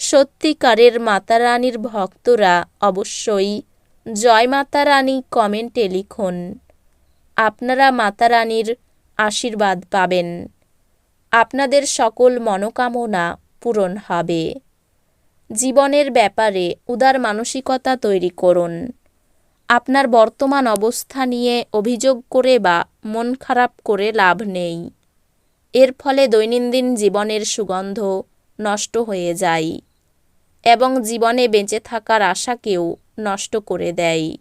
সত্যিকারের মাতারানীর ভক্তরা অবশ্যই জয় মাতারানী কমেন্টে লিখুন। আপনারা মাতারানীর আশীর্বাদ পাবেন। আপনাদের সকল মনোকামনা পূরণ হবে। জীবনের ব্যাপারে উদার মানসিকতা তৈরি করুন। আপনার বর্তমান অবস্থা নিয়ে অভিযোগ করে বা মন খারাপ করে লাভ নেই। এর ফলে দৈনন্দিন জীবনের সুগন্ধ নষ্ট হয়ে যায়। এবং জীবনে বেঁচে থাকার আশাকেও নষ্ট করে দেয়।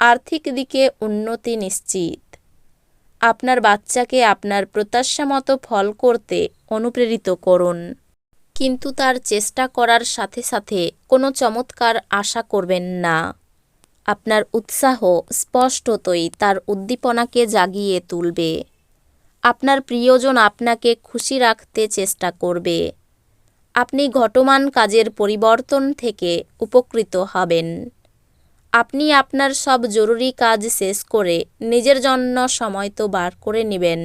আর্থিক দিকে উন্নতি নিশ্চিত। আপনার বাচ্চাকে আপনার প্রত্যাশা মতো ফল করতে অনুপ্রেরিত করুন। কিন্তু তার চেষ্টা করার সাথে সাথে কোনো চমৎকার আশা করবেন না। আপনার উৎসাহ স্পষ্টতই তার উদ্দীপনাকে জাগিয়ে তুলবে। আপনার প্রিয়জন আপনাকে খুশি রাখতে চেষ্টা করবে। আপনি ঘটমান কাজের পরিবর্তন থেকে উপকৃত হবেন। আপনি আপনার সব জরুরি কাজ শেষ করে নিজের জন্য সময় তো বার করে নেবেন।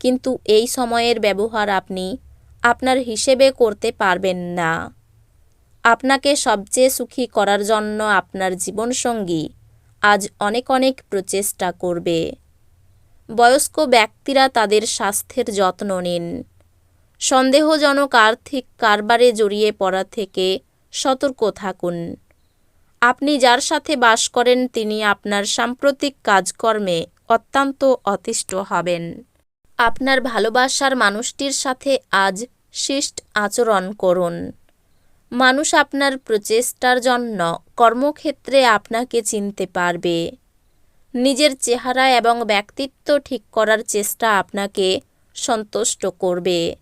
কিন্তু এই সময়ের ব্যবহার আপনি আপনার হিসেবে করতে পারবেন না। আপনাকে সবচেয়ে সুখী করার জন্য আপনার জীবনসঙ্গী আজ অনেক অনেক প্রচেষ্টা করবে। বয়স্ক ব্যক্তিরা তাদের স্বাস্থ্যের যত্ন নিন। সন্দেহজনক আর্থিক কারবারে জড়িয়ে পড়া থেকে সতর্ক থাকুন। আপনি যার সাথে বাস করেন, তিনি আপনার সাম্প্রতিক কাজকর্মে অত্যন্ত অতিষ্ঠ হবেন। আপনার ভালোবাসার মানুষটির সাথে আজ শিষ্ট আচরণ করুন। মানুষ আপনার প্রচেষ্টার জন্য কর্মক্ষেত্রে আপনাকে চিনতে পারবে। নিজের চেহারা এবং ব্যক্তিত্ব ঠিক করার চেষ্টা আপনাকে সন্তুষ্ট করবে।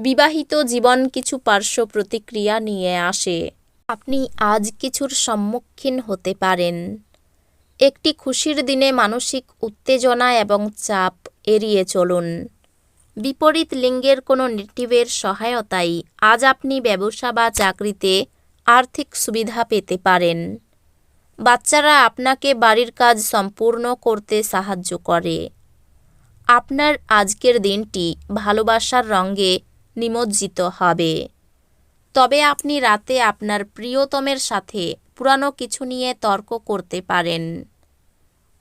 বিবাহিত জীবন কিছু পার্শ্ব প্রতিক্রিয়া নিয়ে আসে। আপনি আজ কিছুর সম্মুখীন হতে পারেন। একটি খুশির দিনে মানসিক উত্তেজনা এবং চাপ এড়িয়ে চলুন। বিপরীত লিঙ্গের কোনো নেটিভের সহায়তায় আজ আপনি ব্যবসা বা চাকরিতে আর্থিক সুবিধা পেতে পারেন। বাচ্চারা আপনাকে বাড়ির কাজ সম্পূর্ণ করতে সাহায্য করে। আপনার আজকের দিনটি ভালোবাসার রঙে নিমজ্জিত হবে। তবে আপনি রাতে আপনার প্রিয়তমের সাথে পুরানো কিছু নিয়ে তর্ক করতে পারেন।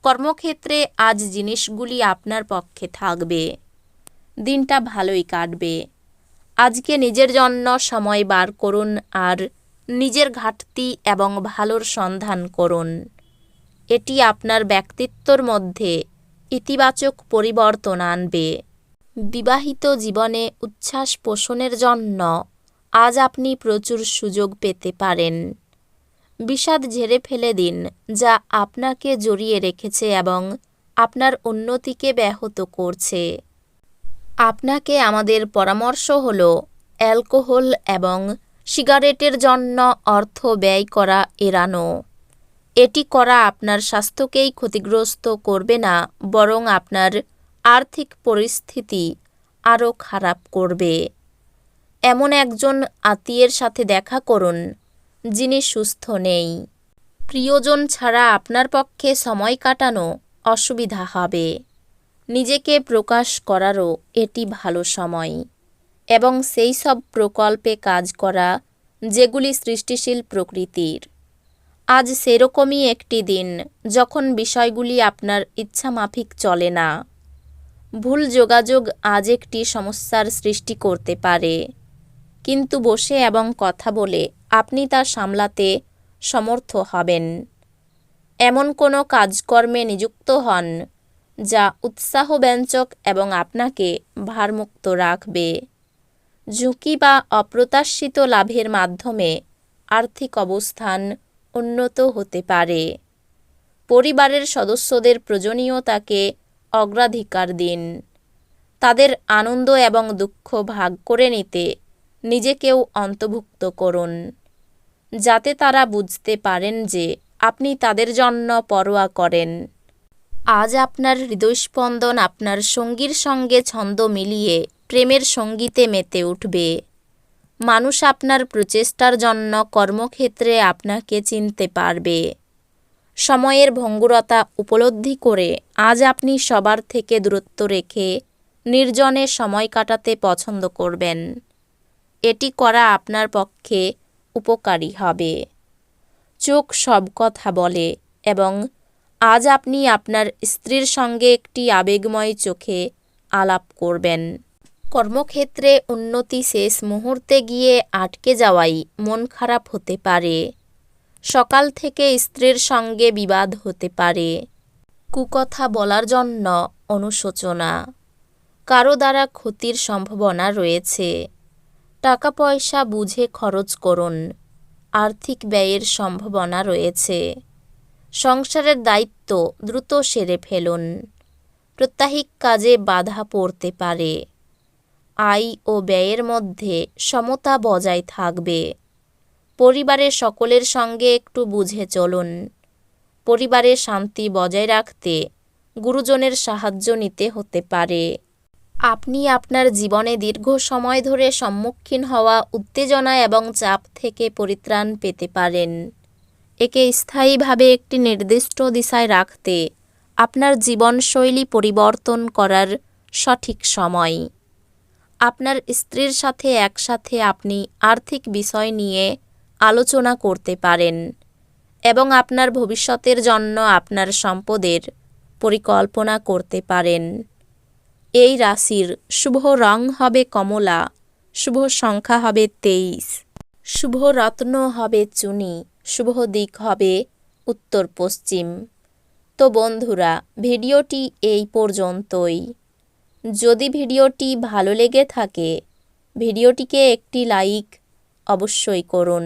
কর্মক্ষেত্রে আজ জিনিসগুলি আপনার পক্ষে থাকবে। দিনটা ভালোই কাটবে। আজকে নিজের জন্য সময় বার করুন আর নিজের ঘাটতি এবং ভালোর সন্ধান করুন। এটি আপনার ব্যক্তিত্বর মধ্যে ইতিবাচক পরিবর্তন আনবে। বিবাহিত জীবনে উচ্ছ্বাস পোষণের জন্য আজ আপনি প্রচুর সুযোগ পেতে পারেন। বিষাদ ঝেড়ে ফেলে দিন, যা আপনাকে জড়িয়ে রেখেছে এবং আপনার উন্নতিকে ব্যাহত করছে। আপনাকে আমাদের পরামর্শ হল অ্যালকোহল এবং সিগারেটের জন্য অর্থ ব্যয় করা এড়ানো। এটি করা আপনার স্বাস্থ্যকেই ক্ষতিগ্রস্ত করবে না, বরং আপনার আর্থিক পরিস্থিতি আরও খারাপ করবে। এমন একজন আত্মীয়ের সাথে দেখা করুন, যিনি সুস্থ নেই। প্রিয়জন ছাড়া আপনার পক্ষে সময় কাটানো অসুবিধা হবে। নিজেকে প্রকাশ করারও এটি ভালো সময়। এবং সেই সব প্রকল্পে কাজ করা, যেগুলি সৃষ্টিশীল প্রকৃতির। আজ সেরকমই একটি দিন যখন বিষয়গুলি আপনার ইচ্ছামাফিক চলে না। ভুল যোগাযোগ আজ একটি সমস্যার সৃষ্টি করতে পারে। কিন্তু বসে এবং কথা বলে আপনি তা সামলাতে সমর্থ হবেন। এমন কোনো কাজকর্মে নিযুক্ত হন যা উৎসাহব্যঞ্জক এবং আপনাকে ভারমুক্ত রাখবে। ঝুঁকি বা অপ্রত্যাশিত লাভের মাধ্যমে আর্থিক অবস্থান উন্নত হতে পারে। পরিবারের সদস্যদের প্রয়োজনীয়তাকে অগ্রাধিকার দিন। তাদের আনন্দ এবং দুঃখ ভাগ করে নিতে নিজেকেও অন্তর্ভুক্ত করুন, যাতে তারা বুঝতে পারেন যে আপনি তাদের জন্য পরোয়া করেন। আজ আপনার হৃদয়স্পন্দন আপনার সঙ্গীর সঙ্গে ছন্দ মিলিয়ে প্রেমের সঙ্গীতে মেতে উঠবে। মানুষ আপনার প্রচেষ্টার জন্য কর্মক্ষেত্রে আপনাকে চিনতে পারবে। সময়ের ভঙ্গুরতা উপলব্ধি করে আজ আপনি সবার থেকে দূরত্ব রেখে নির্জনে সময় কাটাতে পছন্দ করবেন। এটি করা আপনার পক্ষে উপকারী হবে। চোখ সব কথা বলে এবং আজ আপনি আপনার স্ত্রীর সঙ্গে একটি আবেগময় চোখে আলাপ করবেন। কর্মক্ষেত্রে উন্নতি শেষ মুহূর্তে গিয়ে আটকে যাওয়াই মন খারাপ হতে পারে। সকাল থেকে স্ত্রীর সঙ্গে বিবাদ হতে পারে। কুকথা বলার জন্য অনুশোচনা। কারও দ্বারা ক্ষতির সম্ভাবনা রয়েছে। টাকা পয়সা বুঝে খরচ করুন। আর্থিক ব্যয়ের সম্ভাবনা রয়েছে। সংসারের দায়িত্ব দ্রুত সেরে ফেলুন। প্রত্যাহিক কাজে বাধা পড়তে পারে। আয় ও ব্যয়ের মধ্যে সমতা বজায় থাকবে। পরিবারের সকলের সঙ্গে একটু বুঝে চলুন। পরিবারের শান্তি বজায় রাখতে গুরুজনের সাহায্য নিতে হতে পারে। আপনি আপনার জীবনে দীর্ঘ সময় ধরে সম্মুখীন হওয়া উত্তেজনা এবং চাপ থেকে পরিত্রাণ পেতে পারেন। একে স্থায়ীভাবে একটি নির্দিষ্ট দিশায় রাখতে আপনার জীবনশৈলী পরিবর্তন করার সঠিক সময়। আপনার স্ত্রীর সাথে একসাথে আপনি আর্থিক বিষয় নিয়ে আলোচনা করতে পারেন এবং আপনার ভবিষ্যতের জন্য আপনার সম্পদের পরিকল্পনা করতে পারেন। এই রাশির শুভ রং হবে কমলা, শুভ সংখ্যা হবে তেইশ, শুভ রত্ন হবে চুনি, শুভ দিক হবে উত্তর পশ্চিম। তো বন্ধুরা, ভিডিওটি এই পর্যন্তই। যদি ভিডিওটি ভালো লেগে থাকে, ভিডিওটিকে একটি লাইক অবশ্যই করুন।